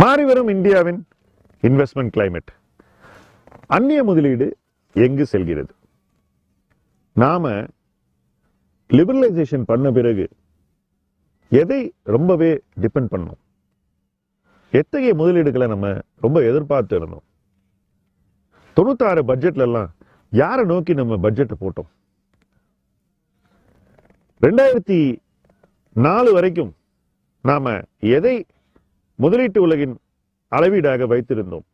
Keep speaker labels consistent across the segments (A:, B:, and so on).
A: மாறி வரும் இந்தியாவின் இன்வெஸ்ட்மெண்ட் கிளைமேட் அந்நிய முதலீடு எங்கு செல்கிறது? நாம லிபரலைசேஷன் பண்ண பிறகு எதை ரொம்பவே டிபெண்ட் பண்ணோம் எத்தகைய முதலீடுகளை நம்ம ரொம்ப எதிர்பார்த்து இருந்தோம்? தொண்ணூத்தாறு பட்ஜெட்ல எல்லாம் யாரை நோக்கி நம்ம பட்ஜெட்டை போட்டோம்? ரெண்டாயிரத்தி நாலு வரைக்கும் நாம எதை முதலீட்டு உலகின் அளவீடாக வைத்திருந்தோம்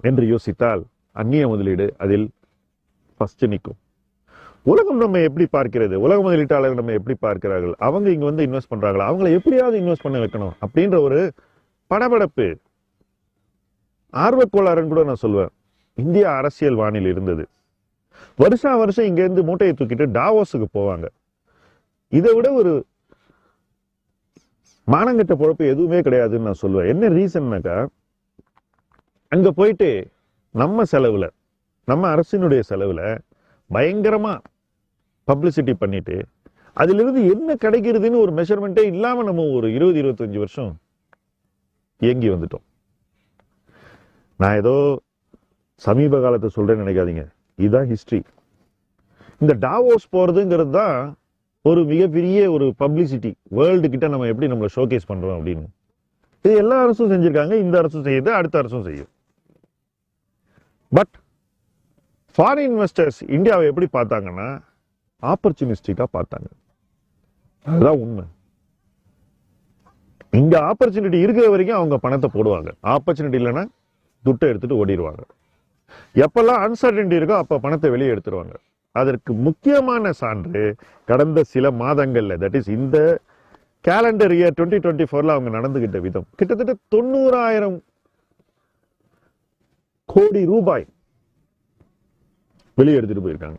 A: என்று யோசித்தால் அந்நிய முதலீடு அதில் ஃபஸ்ட்டு நிற்கும். உலகம் நம்ம எப்படி பார்க்கிறது? உலக முதலீட்டாளர்கள் நம்ம எப்படி பார்க்கிறார்கள்? அவங்க இங்கே வந்து இன்வெஸ்ட் பண்றாங்களா? அவங்கள எப்படியாவது இன்வெஸ்ட் பண்ண வைக்கணும் அப்படின்ற ஒரு படபடப்பு. ஆர்வக்கோளாறுன்னு கூட நான் சொல்லுவேன் இந்திய அரசியல் வானில் இருந்தது. வருஷா வருஷம் இங்கேருந்து மூட்டையை தூக்கிட்டு டாவோஸுக்கு போவாங்க. இதை விட ஒரு மானங்கட்ட பொழப்பு எதுவுமே கிடையாதுன்னு நான் சொல்லுவேன். என்ன ரீசன்னாக்கா அங்கே போயிட்டு நம்ம செலவில் நம்ம அரசினுடைய செலவில் பயங்கரமாக பப்ளிசிட்டி பண்ணிட்டு அதிலிருந்து என்ன கிடைக்கிறதுன்னு ஒரு மெஷர்மெண்ட்டே இல்லாமல் நம்ம ஒரு இருபது இருபத்தஞ்சு வருஷம் இயங்கி வந்துட்டோம். நான் ஏதோ சமீப காலத்தை சொல்கிறேன்னு நினைக்காதீங்க. இதுதான் ஹிஸ்ட்ரி இந்த டாவோஸ் போகிறதுங்கிறது தான் ஒரு மிகப்பெரிய ஒரு பப்ளிசிட்டி வேர்ல்டு கிட்ட நம்ம எப்படி நம்மளை ஷோகேஸ் பண்றோம் அப்படின்னு. இது எல்லா அரசும் செஞ்சிருக்காங்க இந்த அரசும் செய்யுது அடுத்த அரசும் செய்யும். பட் ஃபாரின் இன்வெஸ்டர்ஸ் இந்தியாவை எப்படி பார்த்தாங்கன்னா ஆப்பர்ச்சுனிஸ்டிக்காக பார்த்தாங்க. அதுதான் உண்மை. இங்கே ஆப்பர்ச்சுனிட்டி இருக்கிற வரைக்கும் அவங்க பணத்தை போடுவாங்க. ஆப்பர்ச்சுனிட்டி இல்லைன்னா துட்டை எடுத்துட்டு ஓடிடுவாங்க. எப்பெல்லாம் அன்சர்டன்டி இருக்கோ அப்போ பணத்தை வெளியே எடுத்துருவாங்க. அதற்கு முக்கியமான சான்று கடந்த சில மாதங்கள்ல தட் இஸ் இந்த கேலண்டர் இயர் டுவெண்ட்டி டுவெண்ட்டி ஃபோரில் அவங்க நடந்துகிட்ட விதம். கிட்டத்தட்ட தொண்ணூறாயிரம் கோடி ரூபாய் வெளியே எடுத்துட்டு போயிருக்காங்க.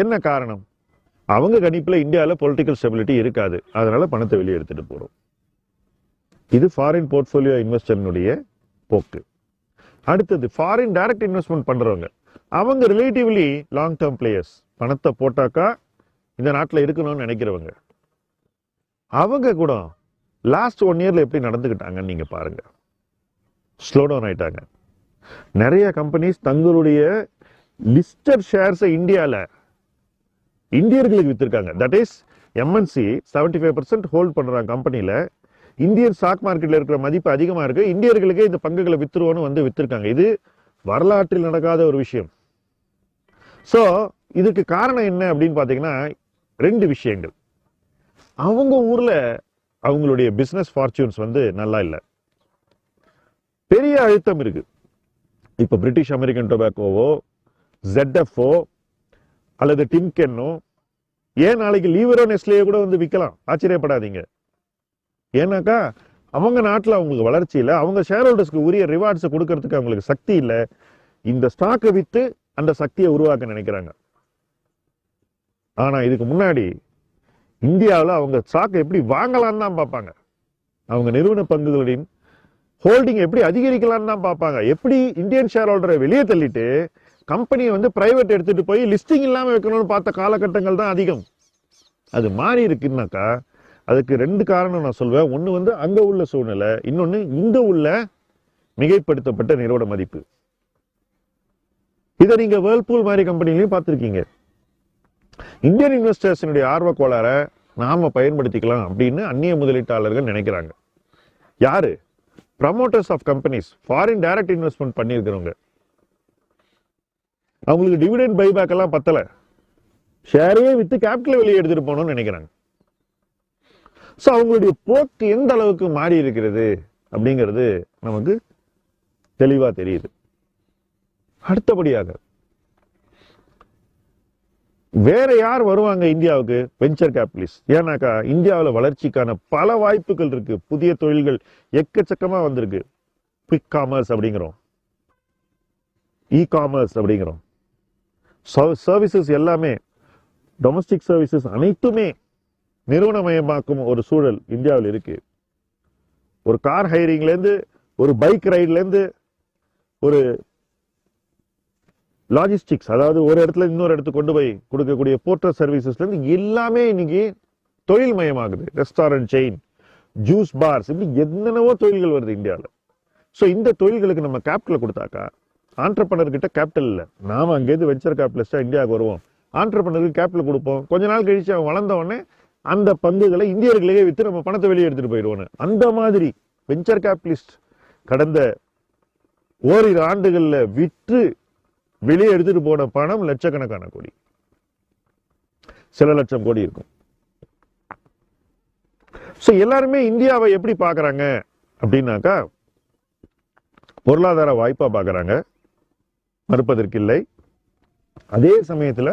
A: என்ன காரணம்? அவங்க கணிப்பில் இந்தியாவில் பொலிட்டிக்கல் ஸ்டெபிலிட்டி இருக்காது. அதனால பணத்தை வெளியே எடுத்துட்டு போகிறோம் இது ஃபாரின் போர்ட்ஃபோலியோ இன்வெஸ்டர்னுடைய போக்கு. அடுத்தது ஃபாரின் டைரக்ட் இன்வெஸ்ட்மெண்ட் பண்ணுறவங்க அவங்க ரிலேட்டிவ்லி லாங் டேர்ம் பிளேயர்ஸ் பணத்தை போட்டாக்கா இந்த நாட்டில் இருக்கணும்னு நினைக்கிறவங்க. அவங்க கூட லாஸ்ட் ஒன் இயரில் எப்படி நடந்துக்கிட்டாங்கன்னு நீங்கள் பாருங்கள் ஸ்லோ டவுன் ஆயிட்டாங்க. நிறைய கம்பெனிஸ் தங்களுடைய லிஸ்டட் ஷேர்ஸை இந்தியாவில் இந்தியர்களுக்கு விற்றுருக்காங்க that is MNC seventy five percent hold பண்ணுறாங்க கம்பெனியில் இந்தியன் ஸ்டாக் மார்க்கெட்டில் இருக்கிற மதிப்பு அதிகமாக இருக்குது இந்தியர்களுக்கே இந்த பங்குகளை விற்றுருவோன்னு வந்து விற்றுருக்காங்க இது வரலாற்றில் நடக்காத ஒரு விஷயம். ஸோ இதுக்கு காரணம் என்ன அப்படின்னு பார்த்தீங்கன்னா ரெண்டு விஷயங்கள். அவங்க ஊரில் அவங்களுடைய பிஸ்னஸ் ஃபார்ச்சூன்ஸ் வந்து நல்லா இல்லை. பெரிய அழுத்தம் இருக்குது இப்போ பிரிட்டிஷ் அமெரிக்கன் டொபாக்கோவோ ஜெட்எஃப்ஓ அல்லது டிம்கென்னோ ஏன் நாளைக்கு லீவரோ நெஸ்லேயே கூட வந்து விற்கலாம் ஆச்சரியப்படாதீங்க. ஏன்னாக்கா அவங்க நாட்டில் அவங்களுக்கு வளர்ச்சி இல்லை. அவங்க ஷேர் ஹோல்டர்ஸ்க்கு உரிய ரிவார்ட்ஸை கொடுக்கறதுக்கு அவங்களுக்கு சக்தி இல்லை. இந்த ஸ்டாக்கை விற்று அந்த சக்தியை உருவாக்க நினைக்கிறாங்க. ஆனால் இதுக்கு முன்னாடி இந்தியாவில் அவங்க ஸ்டாக்கை எப்படி வாங்கலான்னு தான் பார்ப்பாங்க. அவங்க நிறுவன பங்குகளின் ஹோல்டிங் எப்படி அதிகரிக்கலாம்னு தான் பார்ப்பாங்க. எப்படி இந்தியன் ஷேர் ஹோல்டரை வெளியே தள்ளிட்டு கம்பெனியை வந்து பிரைவேட் எடுத்துகிட்டு போய் லிஸ்டிங் இல்லாமல் வைக்கணும்னு பார்த்த காலகட்டங்கள் தான் அதிகம். அது மாறி இருக்குன்னாக்கா அதுக்கு ரெண்டு காரணம் நான் சொல்வேன். ஒன்று வந்து அங்கே உள்ள சூழ்நிலை இன்னொன்று இங்கே உள்ள மிகைப்படுத்தப்பட்ட நிறுவன மதிப்பு. இதை நீங்க வேர்ல்பூல் மாதிரி கம்பெனிலையும் பார்த்துருக்கீங்க. இந்தியன் இன்வெஸ்டர்ஸினுடைய ஆர்வ நாம பயன்படுத்திக்கலாம் அப்படின்னு அந்நிய முதலீட்டாளர்கள் நினைக்கிறாங்க. யாரு? Promoters of companies foreign direct investment பண்ணியிருக்கிறவங்க. அவங்களுக்கு டிவிடெண்ட் பைபேக் எல்லாம் பத்தல. ஷேரையே வித்து கேபிட்டல் வெளியே எடுத்துட்டு போகணும்னு நினைக்கிறாங்க. ஸோ அவங்களுடைய போக்கு எந்த அளவுக்கு மாறி இருக்கிறது அப்படிங்கிறது நமக்கு தெளிவா தெரியுது. அடுத்தபடியாக வேற யார் வருவாங்க இந்தியாவுக்கு? வெஞ்சர் கேபிட்டலிஸ்ட் ஏன்னாக்கா இந்தியாவில் வளர்ச்சிக்கான பல வாய்ப்புகள் இருக்கு. புதிய தொழில்கள் எக்கச்சக்கமா வந்திருக்கு. குவிக் காமர்ஸ் அப்படிங்கிறோம். இ காமர்ஸ் அப்படிங்கிறோம் சர்வீசஸ் எல்லாமே டொமஸ்டிக் சர்வீசஸ் அனைத்துமே நிறுவனமயமாக்கும் ஒரு சூழல் இந்தியாவில் இருக்கு. ஒரு கார் ஹைரிங்லேருந்து ஒரு பைக் ரைட்லேருந்து ஒரு லாஜிஸ்டிக்ஸ் அதாவது ஒரு இடத்துல இன்னொரு இடத்துக்கு கொண்டு போய் கொடுக்கக்கூடிய போர்ட்டர் சர்வீசஸ்லேருந்து எல்லாமே இன்னைக்கு தொழில் மயமாகுது ரெஸ்டாரண்ட் செயின் ஜூஸ் பார்ஸ் இப்படி என்னென்னவோ தொழில்கள் வருது இந்தியாவில். ஸோ இந்த தொழில்களுக்கு நம்ம கேபிட்டல் கொடுத்தாக்கா ஆண்டர்பனர்கிட்ட கேபிட்டல் இல்லை. நாம அங்கேருந்து வெஞ்சர் கேபிட்டலிஸ்டாக இந்தியாவுக்கு வருவோம். ஆண்டர்பனருக்கு கேபிட்டல் கொடுப்போம். கொஞ்ச நாள் கழிச்சு அவன் வளர்ந்த உடனே அந்த பங்குகளை இந்தியர்களையே விற்று நம்ம பணத்தை வெளியே எடுத்துகிட்டு போயிடுவோன்னு. அந்த மாதிரி வெஞ்சர் கேபிட்டலிஸ்ட் கடந்த ஓரிரு ஆண்டுகளில் விற்று வெளியே எடுத்துட்டு போன பணம் லட்சக்கணக்கான கோடி. சில லட்சம் கோடி இருக்கும். ஸோ எல்லாருமே இந்தியாவை எப்படி பார்க்குறாங்க? அப்படின்னாக்கா பொருளாதார வாய்ப்பா மறுப்பதற்கு இல்லை. அதே சமயத்துல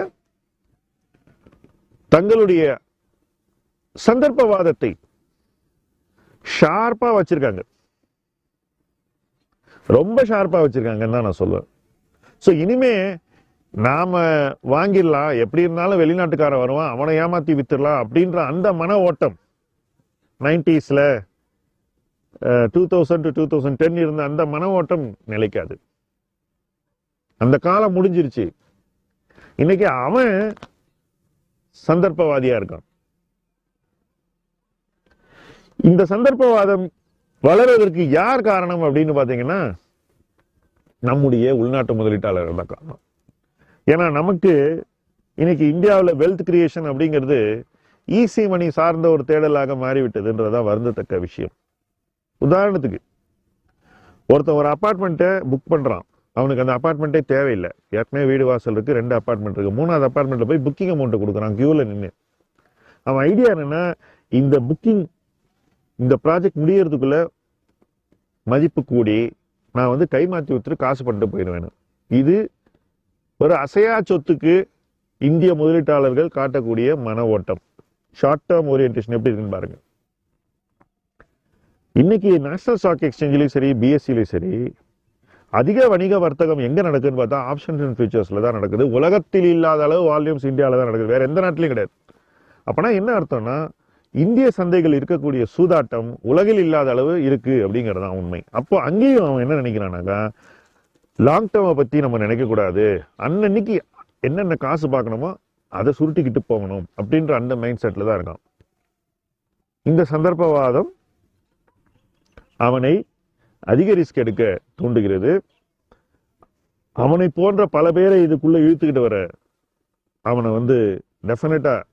A: தங்களுடைய சந்தர்ப்பவாதத்தை ஷார்ப்பா வச்சிருக்காங்க. ரொம்ப ஷார்ப்பா வச்சிருக்காங்கன்னு தான் நான் சொல்லுவேன் ஸோ இனிமே நாம வாங்கிடலாம். எப்படி இருந்தாலும் வெளிநாட்டுக்காரன் வருவான். அவனை ஏமாத்தி வித்துடலாம் அப்படின்ற அந்த மன ஓட்டம் நைன்டிஸ்ல two thousand to two thousand ten இருந்த அந்த மன ஓட்டம் நிலைக்காது. அந்த காலம் முடிஞ்சிருச்சு. இன்னைக்கு அவன் சந்தர்ப்பவாதியா இருக்கான். இந்த சந்தர்ப்பவாதம் வளர்வதற்கு யார் காரணம் அப்படின்னு பாத்தீங்கன்னா நம்முடைய உள்நாட்டு முதலீட்டாளர்கள் தான் காரணம். ஏன்னா நமக்கு இன்னைக்கு இந்தியாவில் வெல்த் கிரியேஷன் அப்படிங்கிறது ஈஸி மணி சார்ந்த ஒரு தேடலாக மாறிவிட்டதுன்றதான் வருந்தத்தக்க விஷயம். உதாரணத்துக்கு ஒருத்தன் ஒரு அப்பார்ட்மெண்ட்டை புக் பண்ணுறான் அவனுக்கு அந்த அப்பார்ட்மெண்ட்டே தேவையில்லை. ஏற்கனவே வீடு வாசல் இருக்குது ரெண்டு அப்பார்ட்மெண்ட் இருக்குது மூணாவது அப்பார்ட்மெண்ட்டில் போய் புக்கிங் அமௌண்ட் கொடுக்குறான் க்யூவில் நின்று அவன் ஐடியா என்னென்னா இந்த புக்கிங் இந்த ப்ராஜெக்ட் முடியறதுக்குள்ள மதிப்பு கூடி நான் வந்து கை மாற்றி வித்துட்டு காசு பண்ணிட்டு போயிடுவேன் இது ஒரு அசையா சொத்துக்கு இந்திய முதலீட்டாளர்கள் காட்டக்கூடிய மன ஓட்டம். ஷார்ட் டேர்ம் ஓரியன்டேஷன் எப்படி இருக்குன்னு பாருங்க. இன்னைக்கு நேஷனல் ஸ்டாக் எக்ஸ்சேஞ்சிலையும் சரி பிஎஸ்சிலையும் சரி அதிக வணிக வர்த்தகம் எங்கே நடக்குதுன்னு பார்த்தா ஆப்ஷன்ஸ் அண்ட் ஃபியூச்சர்ஸ்ல தான் நடக்குது. உலகத்தில் இல்லாத அளவு வால்யூம்ஸ் இந்தியாவில் தான் நடக்குது. வேறு எந்த நாட்டிலையும் கிடையாது. அப்போனா என்ன அர்த்தம்னா இந்திய சந்தைகள் இருக்கக்கூடிய சூதாட்டம் உலகில் இல்லாத அளவு இருக்கு அப்படிங்கிறது தான் உண்மை. அப்போ அங்கேயும் அவன் என்ன நினைக்கிறானாக்கா லாங் டேர்மை பற்றி நம்ம நினைக்கக்கூடாது அன்னன்னைக்கு என்னென்ன காசு பார்க்கணுமோ அதை சுருட்டிக்கிட்டு போகணும் அப்படின்ற அந்த மைண்ட் செட்டில் தான் இருக்கான். இந்த சந்தர்ப்பவாதம் அவனை அதிக ரிஸ்க் எடுக்க தூண்டுகிறது. அவனை போன்ற பல பேரை இதுக்குள்ளே இழுத்துக்கிட்டு வர அவனை வந்து டெஃபினட்டாக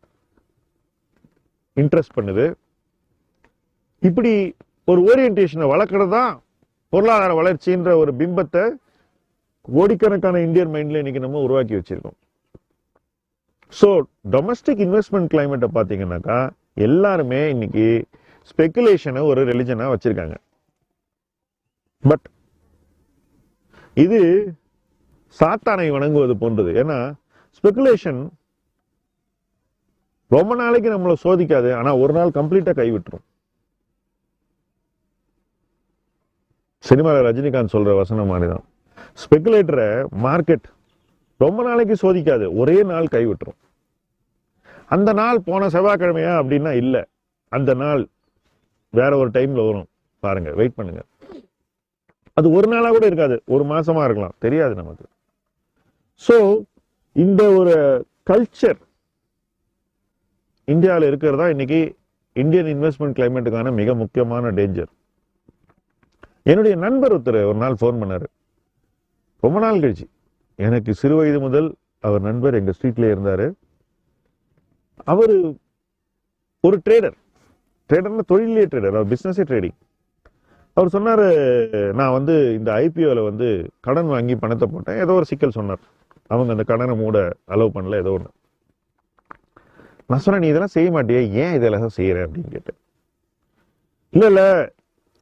A: இன்ட்ரெஸ்ட் பண்ணுது. இப்படி ஒரு ஓரியன்டேஷனை வளர்க்குறது தான் பொருளாதார வளர்ச்சின்ற ஒரு பிம்பத்தை கோடிக்கணக்கான இந்தியன் மைண்டில் இன்னைக்கு நம்ம உருவாக்கி வச்சிருக்கோம். ஸோ டொமஸ்டிக் இன்வெஸ்ட்மெண்ட் கிளைமேட்டை பார்த்தீங்கன்னாக்கா எல்லாருமே இன்னைக்கு ஸ்பெகுலேஷனை ஒரு ரிலிஜனாக வச்சிருக்காங்க. பட் இது சாத்தானை வணங்குவது போன்றது. ஏன்னா ஸ்பெக்குலேஷன் ரொம்ப நாளைக்கு நம்மளை சோதிக்காது ஆனால் ஒரு நாள் கம்ப்ளீட்டாக கைவிட்டுரும். சினிமாவில் ரஜினிகாந்த் சொல்ற வசனம் மாதிரிதான். ஸ்பெகுலேட்டரை மார்க்கெட் ரொம்ப நாளைக்கு சோதிக்காது ஒரே நாள் கைவிட்டுரும். அந்த நாள் போன செவ்வாய்க்கிழமையா அப்படின்னா இல்லை அந்த நாள் வேற ஒரு டைம்ல வரும். பாருங்க வெயிட் பண்ணுங்க. அது ஒரு நாளாக கூட இருக்காது ஒரு மாசமா இருக்கலாம் தெரியாது நமக்கு. ஸோ இந்த ஒரு கல்ச்சர் இந்தியாவில் இருக்கிறதா? இன்னைக்கு இந்தியன் இன்வெஸ்ட்மெண்ட் கிளைமேட்டுக்கான மிக முக்கியமான டேஞ்சர் என்னுடைய நண்பர் ஒருத்தர் ஒரு நாள் ஃபோன் பண்ணார். ரொம்ப நாள் கழிச்சு. எனக்கு சிறு வயது முதல் அவர் நண்பர் எங்கள் ஸ்ட்ரீட்லேயே இருந்தார். அவர் ஒரு ட்ரேடர் ட்ரேடர்னா தொழிலே ட்ரேடர் அவர் பிஸ்னஸே ட்ரேடிங் அவர் சொன்னார் நான் வந்து இந்த ஐபிஓவில் வந்து கடன் வாங்கி பணத்தை போட்டேன். ஏதோ ஒரு சிக்கல் சொன்னார். அவங்க அந்த கடனை மூட அலோவ் பண்ணல ஏதோ ஒன்று நான் சொன்னேன் நீ இதெல்லாம் செய்ய மாட்டியே ஏன் இதெல்லாம் செய்யற? அப்படின்னு கேட்டேன். இல்ல இல்ல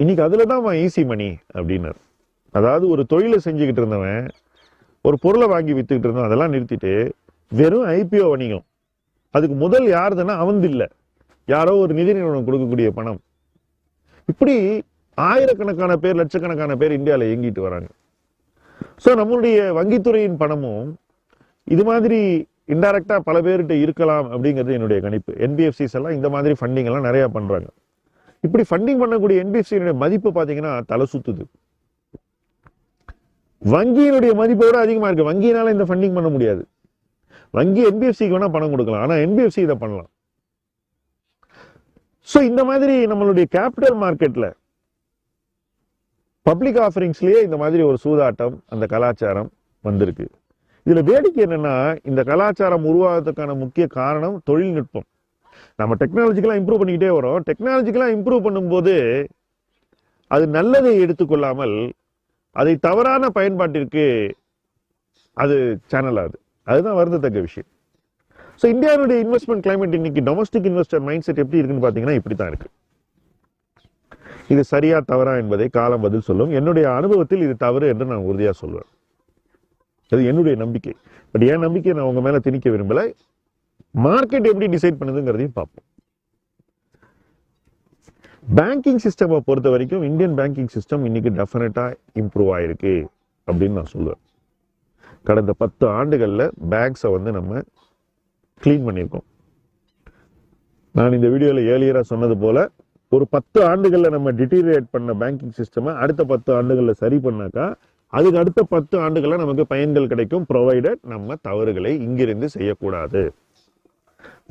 A: இன்னைக்கு அதுல தான் ஈஸி மணி அப்படின்னாரு. அதாவது ஒரு தொழிலை செஞ்சுக்கிட்டு இருந்தவன் ஒரு பொருளை வாங்கி வித்துக்கிட்டு இருந்தவன் அதெல்லாம் நிறுத்திட்டு வெறும் ஐபிஓ வணிகம். அதுக்கு முதல் யாருதுன்னா அவந்து இல்லை. யாரோ ஒரு நிதி நிறுவனம் கொடுக்கக்கூடிய பணம். இப்படி ஆயிரக்கணக்கான பேர் லட்சக்கணக்கான பேர் இந்தியாவில் இயங்கிட்டு வராங்க. ஸோ நம்மளுடைய வங்கித்துறையின் பணமும் இது மாதிரி இன்டைரக்டா பல பேர்கிட்ட இருக்கலாம் அப்படிங்கிறது என்னுடைய கணிப்பு. என்பிஎஃப்சிஸ் எல்லாம் இந்த மாதிரி ஃபண்டிங் எல்லாம் நிறையா பண்ணுறாங்க இப்படி ஃபண்டிங் பண்ணக்கூடிய என்பிஎஃப்சியினுடைய மதிப்பு பார்த்தீங்கன்னா தலை சுத்துது. வங்கியினுடைய மதிப்பை விட அதிகமாக இருக்குது வங்கியினால இந்த ஃபண்டிங் பண்ண முடியாது. வங்கி என்பிஎஃப்சிக்கு வேணால் பணம் கொடுக்கலாம். ஆனால் என்பிஎஃப்சி இதை பண்ணலாம். ஸோ இந்த மாதிரி நம்மளுடைய கேபிட்டல் மார்க்கெட்டில் பப்ளிக் ஆஃபரிங்ஸ்லேயே இந்த மாதிரி ஒரு சூதாட்டம் அந்த கலாச்சாரம் வந்திருக்கு. இதில் வேடிக்கை என்னென்னா இந்த கலாச்சாரம் உருவாகிறதுக்கான முக்கிய காரணம் தொழில்நுட்பம். நம்ம டெக்னாலஜிக்கெல்லாம் இம்ப்ரூவ் பண்ணிக்கிட்டே வரோம். டெக்னாலஜிக்கெல்லாம் இம்ப்ரூவ் பண்ணும்போது அது நல்லதை எடுத்துக்கொள்ளாமல் அதை தவறான பயன்பாட்டிற்கு அது சேனல் ஆகுது. அதுதான் வருந்தத்தக்க விஷயம். ஸோ இந்தியாவுடைய இன்வெஸ்ட்மெண்ட் கிளைமேட் இன்னைக்கு டொமஸ்டிக் இன்வெஸ்டர் மைண்ட் செட் எப்படி இருக்குன்னு பார்த்தீங்கன்னா இப்படி தான் இருக்கு. இது சரியா தவறா என்பதை காலம் பதில் சொல்லும். என்னுடைய அனுபவத்தில் இது தவறு என்று நான் உறுதியாக சொல்வேன். அது என்னுடைய நம்பிக்கை. பட் என் நம்பிக்கையை நான் உங்கள் மேலே திணிக்க விரும்பலை. மார்க்கெட் எப்படி டிசைட் பண்ணுதுங்கிறதையும் பார்ப்போம். பேங்கிங் சிஸ்டமை பொறுத்த வரைக்கும் இந்தியன் பேங்கிங் சிஸ்டம் இன்னைக்கு டெஃபினட்டாக இம்ப்ரூவ் ஆயிருக்கு அப்படின்னு நான் சொல்லுவேன். கடந்த பத்து ஆண்டுகளில் பேங்க்ஸை வந்து நம்ம க்ளீன் பண்ணியிருக்கோம். நான் இந்த வீடியோவில் ஏலியராக சொன்னது போல ஒரு பத்து ஆண்டுகளில் நம்ம டிட்டீரியேட் பண்ண பேங்கிங் சிஸ்டமை அடுத்த பத்து ஆண்டுகளில் சரி பண்ணாக்கா அதுக்கு அடுத்த பத்து ஆண்டுகளில் நமக்கு பயன்கள் கிடைக்கும். ப்ரொவைடட் நம்ம தவறுகளை இங்கிருந்து செய்யக்கூடாது.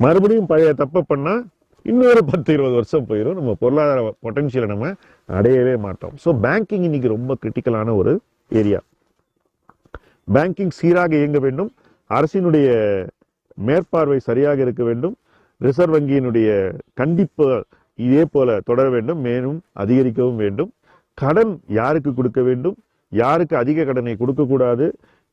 A: மறுபடியும் பழைய தப்பை பண்ணால் இன்னொரு பத்து இருபது வருஷம் போயிடும் நம்ம பொருளாதார பொட்டன்ஷியலை நம்ம அடையவே மாட்டோம். ஸோ பேங்கிங் இன்னைக்கு ரொம்ப கிரிட்டிக்கலான ஒரு ஏரியா பேங்கிங் சீராக இயங்க வேண்டும். அரசினுடைய மேற்பார்வை சரியாக இருக்க வேண்டும். ரிசர்வ் வங்கியினுடைய கண்டிப்பு இதே போல தொடர வேண்டும். மேலும் அதிகரிக்கவும் வேண்டும். கடன் யாருக்கு கொடுக்க வேண்டும்? யாருக்கு அதிக கடனை கொடுக்கக்கூடாது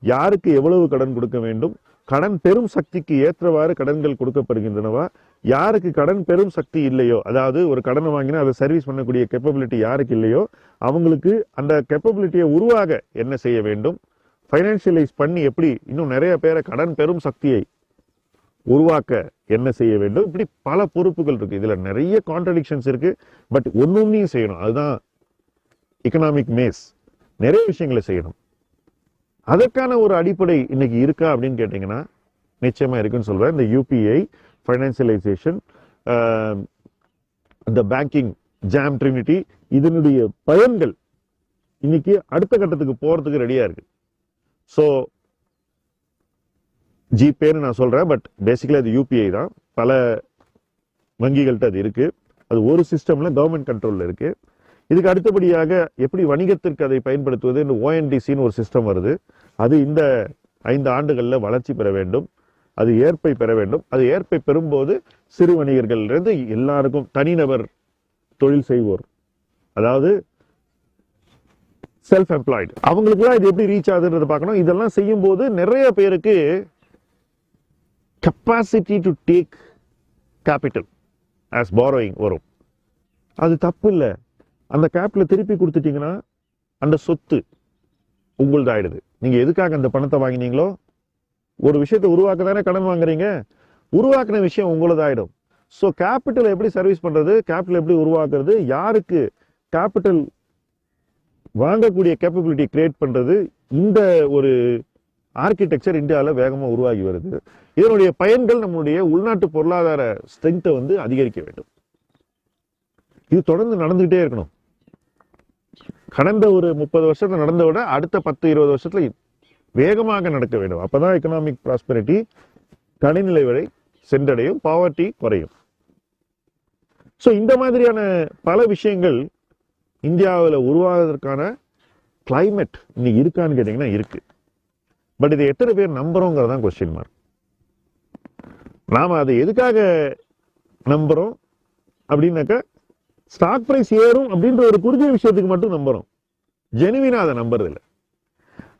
A: யாருக்கு எவ்வளவு கடன் கொடுக்க வேண்டும் கடன் பெரும் சக்திக்கு ஏற்றவாறு கடன்கள் கொடுக்கப்படுகின்றனவா யாருக்கு கடன் பெரும் சக்தி இல்லையோ அதாவது ஒரு கடனை வாங்கினா அதை சர்வீஸ் பண்ணக்கூடிய கெப்பபிலிட்டி யாருக்கு இல்லையோ அவங்களுக்கு அந்த கெப்பபிலிட்டியை உருவாக என்ன செய்ய வேண்டும் ஃபைனான்சியலைஸ் பண்ணி எப்படி இன்னும் நிறைய பேரை கடன் பெரும் சக்தியை உருவாக்க என்ன செய்ய வேண்டும் இப்படி பல பொறுப்புகள் இருக்கு. இதுல நிறைய கான்ட்ரடிக்ஷன்ஸ் இருக்கு பட் ஒன்னொன்னையும் செய்யணும். அதுதான் எக்கனாமிக் மேஸ் நிறைய விஷயங்களை செய்யணும். அதற்கான ஒரு அடிப்படை இன்னைக்கு இருக்கா அப்படின்னு கேட்டீங்கன்னா நிச்சயமா இருக்குன்னு சொல்றேன். இந்த யூபிஐ ஃபைனான்சியலைசேஷன் இந்த பேங்கிங் ஜாம் ட்ரினிட்டி இதனுடைய பயன்கள் இன்னைக்கு அடுத்த கட்டத்துக்கு போறதுக்கு ரெடியா இருக்கு. ஸோ ஜிபேன்னு நான் சொல்றேன் பட் பேசிக்கலி அது யூபிஐ தான். பல வங்கிகள்கிட்ட அது இருக்கு. அது ஒரு சிஸ்டம்ல கவர்மெண்ட் கண்ட்ரோலில் இருக்கு. இதுக்கு அடுத்தபடியாக எப்படி வணிகத்திற்கு அதை பயன்படுத்துவது ஓஎன்டிசின்னு ஒரு சிஸ்டம் வருது. அது இந்த ஐந்து ஆண்டுகளில் வளர்ச்சி பெற வேண்டும். அது ஏற்பை பெற வேண்டும். அது ஏற்பை பெறும்போது சிறு வணிகர்கள்லேருந்து எல்லாருக்கும் தனிநபர் தொழில் செய்வோர். அதாவது செல்ஃப் எம்ப்ளாய்டு அவங்களுக்குலாம் இது எப்படி ரீச் ஆகுதுன்றதை பார்க்கணும். இதெல்லாம் செய்யும்போது நிறைய பேருக்கு capacity to take capital as borrowing வரும். அது தப்பு இல்லை. அந்த கேப்பில் திருப்பி கொடுத்துட்டீங்கன்னா அந்த சொத்து உங்களுதாயிடுது நீங்கள் எதுக்காக அந்த பணத்தை வாங்கினீங்களோ ஒரு விஷயத்தை உருவாக்க தானே கடன் வாங்குறீங்க? உருவாக்குன விஷயம் உங்களதாயிடும் ஸோ கேபிட்டல் எப்படி சர்வீஸ் பண்ணுறது கேபிட்டல் எப்படி உருவாக்குறது? யாருக்கு கேபிட்டல் வாங்கக்கூடிய கேப்பபிலிட்டி கிரியேட் பண்ணுறது இந்த ஒரு ஆர்கிடெக்சர் இந்தியாவில் வேகமாக உருவாகி வருது. இதனுடைய பயன்கள் நம்மளுடைய உள்நாட்டு பொருளாதார ஸ்ட்ரென்த்தை வந்து அதிகரிக்க வேண்டும். இது தொடர்ந்து நடந்துகிட்டே இருக்கணும். கடந்த ஒரு முப்பது வருஷத்துல நடந்த விட அடுத்த பத்து இருபது வருஷத்துல வேகமாக நடக்க வேண்டும். அப்பதான் எக்கனாமிக் ப்ராஸ்பெரிட்டி கனிநிலை வரை சென்றடையும் பாவர்ட்டி குறையும். ஸோ இந்த மாதிரியான பல விஷயங்கள் இந்தியாவில் உருவாவதற்கான கிளைமேட் இன்னைக்கு இருக்கான்னு கேட்டிங்கன்னா இருக்கு. பட் இதை எத்தனை பேர் நம்புகிறோங்கிறது தான் கொஸ்டின் மார்க் நாம அதை எதுக்காக நம்புறோம்? அப்படின்னாக்கா ஸ்டாக் ப்ரைஸ் ஏறும் அப்படின்ற ஒரு குறுகிய விஷயத்துக்கு மட்டும் நம்புறோம். ஜெனுவினா அதை நம்புறது ஆனால்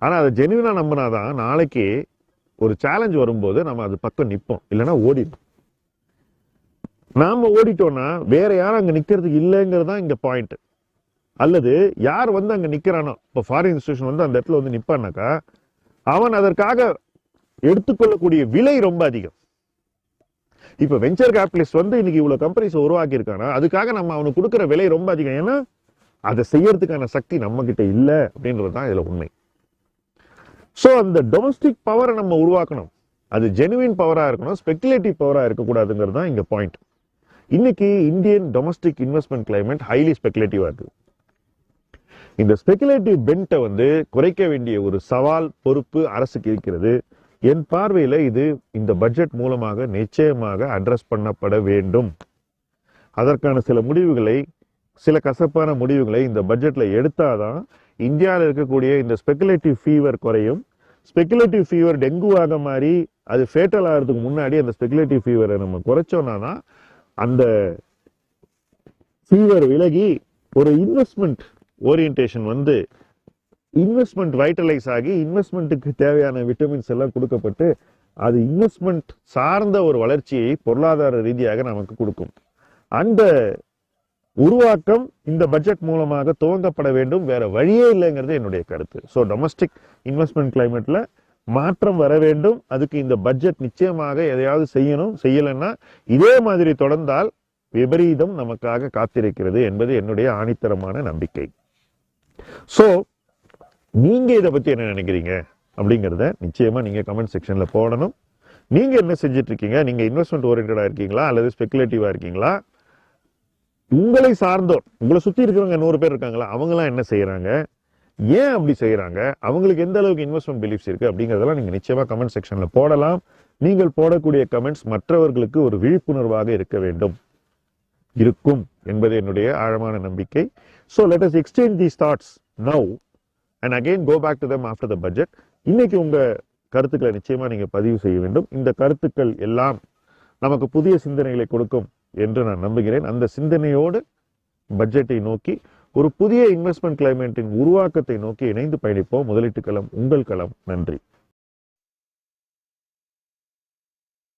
A: ஆனா ஜெனுவினாக ஜெனுவினா நம்பினாதான் நாளைக்கு ஒரு சேலஞ்ச் வரும்போது நம்ம அது பக்கம் நிற்போம் இல்லைன்னா ஓடிடும். நாம ஓடிட்டோம்னா வேற யாரும் அங்க நிற்கிறதுக்கு இல்லைங்கிறது தான் இங்க பாயிண்ட் அல்லது யார் வந்து அங்க நிற்கிறானோ இப்போ ஃபாரின் இன்ஸ்டியூஷன் வந்து அந்த இடத்துல வந்து நிப்பானாக்கா அவன் அதற்காக எடுத்துக்கொள்ளக்கூடிய விலை ரொம்ப அதிகம். இப்போ வெஞ்சர் கேபிட்டலிஸ்ட் வந்து இன்னைக்கு இவ்வளோ கம்பெனிஸ் உருவாக்கி இருக்கானா அதுக்காக நம்ம அவனுக்கு கொடுக்குற விலை ரொம்ப அதிகம். ஏன்னா அதை செய்யறதுக்கான சக்தி நம்ம கிட்ட இல்லை அப்படின்றது தான் இதில் உண்மை. ஸோ அந்த டொமஸ்டிக் பவரை நம்ம உருவாக்கணும். அது ஜெனுவின் பவராக இருக்கணும் ஸ்பெக்குலேட்டிவ் பவராக இருக்கக்கூடாதுங்கிறது தான் இங்கே பாயிண்ட் இன்னைக்கு Indian domestic investment climate highly ஸ்பெக்குலேட்டிவாக இருக்குது இந்த ஸ்பெகுலேட்டிவ் பெண்ட்டை வந்து குறைக்க வேண்டிய ஒரு சவால் பொறுப்பு அரசுக்கு இருக்கிறது. என் பார்வையில் இது இந்த பட்ஜெட் மூலமாக நிச்சயமாக அட்ரஸ் பண்ணப்பட வேண்டும். அதற்கான சில முடிவுகளை சில கசப்பான முடிவுகளை இந்த பட்ஜெட்டில் எடுத்தாதான் இந்தியாவில் இருக்கக்கூடிய இந்த ஸ்பெகுலேட்டிவ் ஃபீவர் குறையும். ஸ்பெகுலேட்டிவ் ஃபீவர் டெங்குவாக மாறி அது ஃபேட்டல் ஆகிறதுக்கு முன்னாடி அந்த ஸ்பெகுலேட்டிவ் ஃபீவரை நம்ம குறைச்சோம்னா தான் அந்த ஃபீவர் விலகி ஒரு இன்வெஸ்ட்மெண்ட் ஓரியன்டேஷன் வந்து இன்வெஸ்ட்மெண்ட் வைட்டலைஸ் ஆகி இன்வெஸ்ட்மெண்ட்டுக்கு தேவையான விட்டமின்ஸ் எல்லாம் கொடுக்கப்பட்டு அது இன்வெஸ்ட்மெண்ட் சார்ந்த ஒரு வளர்ச்சியை பொருளாதார ரீதியாக நமக்கு கொடுக்கும். அந்த உருவாக்கம் இந்த பட்ஜெட் மூலமாக துவங்கப்பட வேண்டும். வேற வழியே இல்லைங்கிறது என்னுடைய கருத்து. ஸோ டொமஸ்டிக் இன்வெஸ்ட்மெண்ட் கிளைமேட்ல மாற்றம் வர வேண்டும். அதுக்கு இந்த பட்ஜெட் நிச்சயமாக எதையாவது செய்யணும் செய்யலைன்னா இதே மாதிரி தொடர்ந்தால் விபரீதம் நமக்காக காத்திருக்கிறது என்பது என்னுடைய ஆணித்தரமான நம்பிக்கை. ஸோ நீங்கள் இதை பற்றி என்ன நினைக்கிறீங்க? அப்படிங்கிறத நிச்சயமாக நீங்கள் கமெண்ட் செக்ஷனில் போடணும். நீங்கள் என்ன செஞ்சுட்டு இருக்கீங்க இன்வெஸ்ட்மெண்ட் ஓரியன்டாக இருக்கீங்களா? அல்லது ஸ்பெகுலேட்டிவா இருக்கீங்களா? உங்களை சார்ந்தோர் உங்களை சுற்றி இருக்கிறவங்க நூறு பேர் இருக்காங்களா? அவங்களாம் என்ன செய்கிறாங்க ஏன் அப்படி செய்கிறாங்க அவங்களுக்கு எந்த அளவுக்கு இன்வெஸ்ட்மெண்ட் பிலீஃப்ஸ் இருக்குது அப்படிங்கிறதெல்லாம் நீங்கள் நிச்சயமாக கமெண்ட் செக்ஷனில் போடலாம். நீங்கள் போடக்கூடிய கமெண்ட்ஸ் மற்றவர்களுக்கு ஒரு விழிப்புணர்வாக இருக்க வேண்டும். இருக்கும் என்பது என்னுடைய ஆழமான நம்பிக்கை. So let us exchange these thoughts now and again go back to them after the budget இன்னைக்கு உங்க கருத்துக்களை நிச்சயமா நீங்க பதிவு செய்ய வேண்டும். இந்த கருத்துக்கள் எல்லாம் நமக்கு புதிய சிந்தனைகளை கொடுக்கும் என்று நான் நம்புகிறேன். அந்த சிந்தனையோடு பட்ஜெட்டை நோக்கி ஒரு புதிய இன்வெஸ்ட்மெண்ட் கிளைமேட்டின் உருவாக்கத்தை நோக்கி இணைந்து பயணிப்போம். முதலீட்டு களம் உங்கள் களம். நன்றி.